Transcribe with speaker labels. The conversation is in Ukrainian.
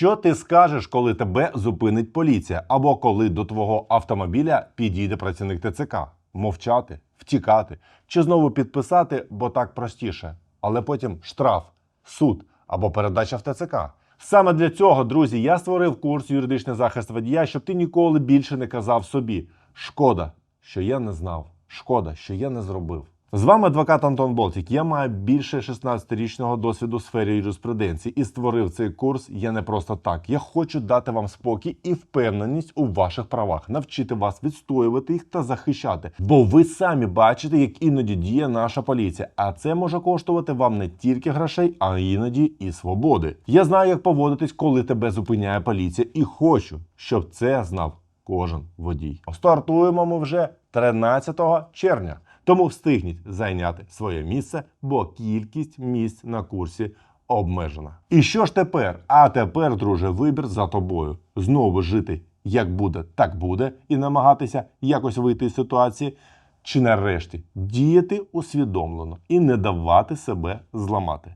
Speaker 1: Що ти скажеш, коли тебе зупинить поліція, або коли до твого автомобіля підійде працівник ТЦК? Мовчати, втікати чи знову підписати, бо так простіше, але потім штраф, суд або передача в ТЦК. Саме для цього, друзі, я створив курс юридичний захист водія, щоб ти ніколи більше не казав собі: шкода, що я не знав, шкода, що я не зробив. З вами адвокат Антон Болтік. Я маю більше 16-річного досвіду у сфері юриспруденції і створив цей курс я не просто так. Я хочу дати вам спокій і впевненість у ваших правах, навчити вас відстоювати їх та захищати. Бо ви самі бачите, як іноді діє наша поліція. А це може коштувати вам не тільки грошей, а іноді і свободи. Я знаю, як поводитись, коли тебе зупиняє поліція, і хочу, щоб це знав кожен водій. Стартуємо ми вже 13 червня. Тому встигніть зайняти своє місце, бо кількість місць на курсі обмежена. І що ж тепер? А тепер, друже, вибір за тобою. Знову жити як буде, так буде, і намагатися якось вийти з ситуації. Чи нарешті діяти усвідомлено і не давати себе зламати.